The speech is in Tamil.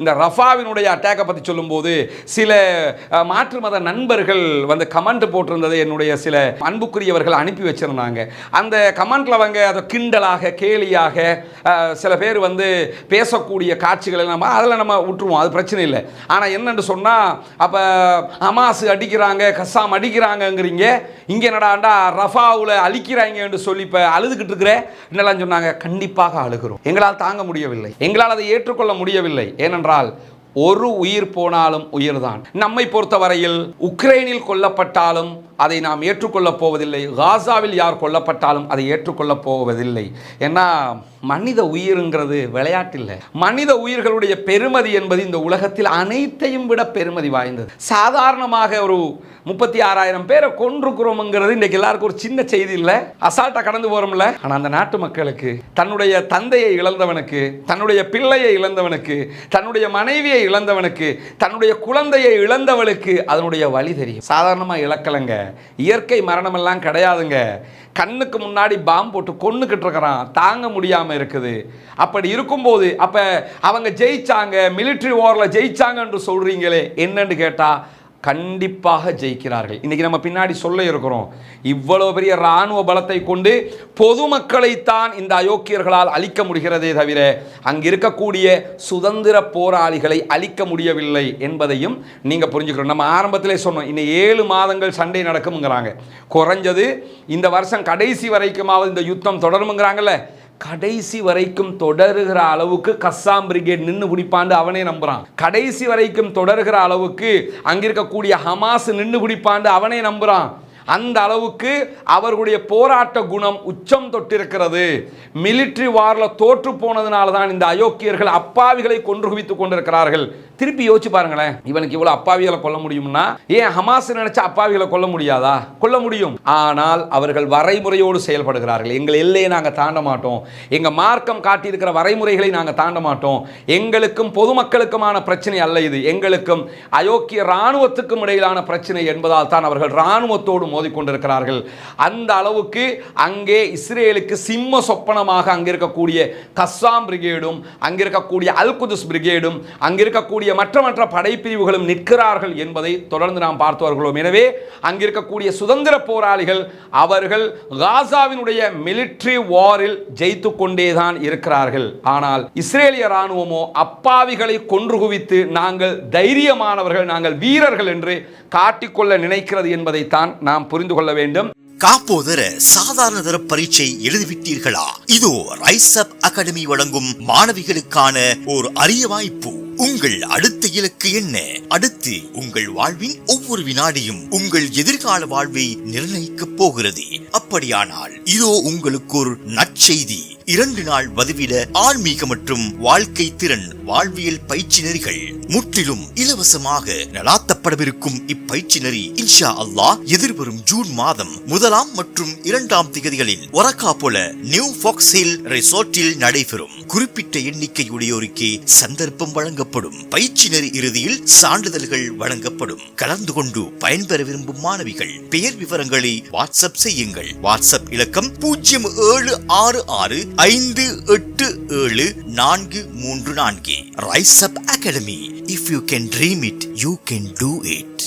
இந்த ரஃபாவினுடைய அட்டாக்கை பற்றி சொல்லும்போது சில மாற்று மத நண்பர்கள் வந்து கமெண்ட் போட்டிருந்ததை என்னுடைய சில அன்புக்குரியவர்கள் அனுப்பி வச்சிருந்தாங்க. அந்த கமெண்ட்டில் அவங்க அதை கிண்டலாக கேலியாக சில பேர் வந்து பேசக்கூடிய காட்சிகளை நம்ம அதில் நம்ம விட்டுருவோம் அது பிரச்சனை இல்லை. ஆனால் என்னென்று சொன்னால் அப்போ ஹமாஸ் அடிக்கிறாங்க கசாம் அடிக்கிறாங்கங்கிறீங்க இங்கே என்னடாண்டா ரஃபாவில் அழிக்கிறாங்கன்னு சொல்லி இப்போ அழுதுகிட்டு இருக்கிற என்னெல்லாம் சொன்னாங்க? கண்டிப்பாக அழுகிறோம். எங்களால் தாங்க முடியவில்லை. எங்களால் அதை ஏற்றுக்கொள்ள முடியவில்லை. ஏனென்றால் ஒரு உயிர் போனாலும் உயிர்தான். நம்மை பொறுத்தவரையில் உக்ரைனில் கொல்லப்பட்டாலும் அதை நாம் ஏற்றுக்கொள்ளப் போவதில்லை. காசாவில் யார் கொல்லப்பட்டாலும் அதை ஏற்றுக்கொள்ளப் போவதில்லை. ஏன்னா மனித உயிருங்கிறது விளையாட்டில்லை. மனித உயிர்களுடைய பெருமதி என்பது இந்த உலகத்தில் அனைத்தையும் விட பெருமதி வாய்ந்தது. சாதாரணமாக ஒரு முப்பத்தி ஆறாயிரம் பேரை கொன்றுக்குறோம்ங்கிறது இன்றைக்கு எல்லாருக்கும் ஒரு சின்ன செய்தி இல்லை. அசால்ட்டாக கடந்து போகிறோம்ல ஆனால் அந்த நாட்டு மக்களுக்கு தன்னுடைய தந்தையை இழந்தவனுக்கு தன்னுடைய பிள்ளையை இழந்தவனுக்கு தன்னுடைய மனைவியை இழந்தவனுக்கு தன்னுடைய குழந்தையை இழந்தவளுக்கு அதனுடைய வழி தெரியும். சாதாரணமாக இழக்கலைங்க இயற்கை மரணமெல்லாம் கிடையாதுங்க. கண்ணுக்கு முன்னாடி பாம்பு போட்டு கொன்னுக்கிட்டு இருக்கிறான். தாங்க முடியாமல் இருக்குது. அப்படி இருக்கும்போது அப்போ அவங்க ஜெயிச்சாங்க மிலிட்ரி வாரில் ஜெயிச்சாங்கன்னு சொல்கிறீங்களே என்னன்னு கேட்டால் கண்டிப்பாக ஜெயிக்கிறார்கள். இன்றைக்கி நம்ம பின்னாடி சொல்ல இருக்கிறோம் இவ்வளோ பெரிய இராணுவ பலத்தை கொண்டு பொதுமக்களைத்தான் இந்த அயோக்கியர்களால் அழிக்க முடிகிறதே தவிர அங்கே இருக்கக்கூடிய சுதந்திர போராளிகளை அழிக்க முடியவில்லை என்பதையும் நீங்கள் புரிஞ்சுக்கணும். நம்ம ஆரம்பத்திலே சொன்னோம் இன்னும் ஏழு மாதங்கள் சண்டை நடக்கும்ங்கிறாங்க. குறைஞ்சது இந்த வருஷம் கடைசி வரைக்குமாவது இந்த யுத்தம் தொடருமுங்கிறாங்கல்ல. கடைசி வரைக்கும் தொடருகிற அளவுக்கு கஸ்ஸாம் பிரிகேட் நின்று பிடிப்பாண்டு அவனே நம்புறான். கடைசி வரைக்கும் தொடருகிற அளவுக்கு அங்கிருக்கக்கூடிய ஹமாஸ் நின்று பிடிப்பாண்டு அவனே நம்புறான். அந்த அளவுக்கு அவர்களுடைய போராட்ட குணம் உச்சம் தொட்டிருக்கிறது. மிலிட்ரி வாரில் தோற்று போனதுனால தான் இந்த அயோக்கியர்கள் அப்பாவிகளை கொன்று குவித்துக் கொண்டிருக்கிறார்கள். திருப்பி யோசிச்சு பாருங்களேன் இவனுக்கு இவ்வளவு அப்பாவிகளை கொல்ல முடியும்னா ஏன் ஹமாஸ் நினைச்ச அப்பாவிகளை கொல்ல முடியாதா? கொல்ல முடியும். ஆனால் அவர்கள் வரைமுறையோடு செயல்படுகிறார்கள். எங்கள் எல்லையை நாங்கள் தாண்ட மாட்டோம். எங்க மார்க்கம் காட்டியிருக்கிற வரைமுறைகளை நாங்கள் தாண்ட மாட்டோம். எங்களுக்கும் பொதுமக்களுக்குமான பிரச்சனை அல்ல இது. எங்களுக்கும் அயோக்கிய இராணுவத்துக்கும் இடையிலான பிரச்சனை என்பதால் தான் அவர்கள் இராணுவத்தோடு மோதிக்கொண்டிருக்கிறார்கள். அந்த அளவுக்கு அங்கே இஸ்ரேலுக்கு சிம்ம சொப்பனமாக அங்கே இருக்கக்கூடிய கஸ்ஸாம் பிரிகேடும் அங்கே இருக்கக்கூடிய அல் குதுஸ் பிரிகேடும் அங்கே இருக்கக்கூடிய மற்ற மற்ற படைப்பிரிவுகளும் நிற்கிறார்கள் என்பதை தொடர்ந்து நாம் பார்த்து வருகிறோம். எனவே அங்கே இருக்கக்கூடிய சுதந்திர போராளிகள் அவர்கள் காசாவினுடைய மிலிட்ரி வாரில் ஜெயித்து கொண்டேதான் இருக்கிறார்கள். ஆனால் இஸ்ரேலிய ராணுவமோ அப்பாவிகளை கொன்று குவித்து நாங்கள் தைரியமானவர்கள் நாங்கள் வீரர்கள் என்று காட்டிக்கொள்ள நினைக்கிறது என்பதைத்தான் நாம் புரிந்து கொள்ள வேண்டும். காப்போதர சாதாரண தர பரீட்சை எழுதிவிட்டீர்களா? இதோ ரைசப் அகாடமி வழங்கும் மாணவிகளுக்கான ஒரு அரிய வாய்ப்பு. உங்கள் அடுத்த இலக்கு என்ன? அடுத்து உங்கள் வாழ்வின் ஒவ்வொரு வினாடியும் உங்கள் எதிர்கால வாழ்வை நிர்ணயிக்கப் போகிறது. அப்படியானால் இதோ உங்களுக்கு ஒரு நற்செய்தி. இரண்டு நாள் வதிவிட ஆன்மீக மற்றும் வாழ்க்கை திறன் வாழ்வியல் பயிற்சி நெறிகள் முற்றிலும் இலவசமாக நடாத்தப்படவிருக்கும் இப்பயிற்சி நெறி இன்ஷா அல்லாஹ் எதிர்வரும் ஜூன் மாதம் முதலாம் மற்றும் இரண்டாம் திகதிகளில் ஒரக்கா போல நியூ ஃபாக்ஸ் ஹில் ரிசோர்ட்டில் நடைபெறும். குறிப்பிட்ட எண்ணிக்கையுடையோருக்கே சந்தர்ப்பம் வழங்கப்படும். பயிற்சி நெறி இறுதியில் சான்றிதழ்கள் வழங்கப்படும். கலந்து கொண்டு பயன்பெற விரும்பும் மாணவிகள் பெயர் விவரங்களை வாட்ஸ்அப் செய்யுங்கள். வாட்ஸ்அப் இலக்கம் பூஜ்ஜியம் ஏழு ஆறு ஆறு ஐந்து எட்டு ஏழு நான்கு மூன்று நான்கு. Rise up academy if you can dream it you can do it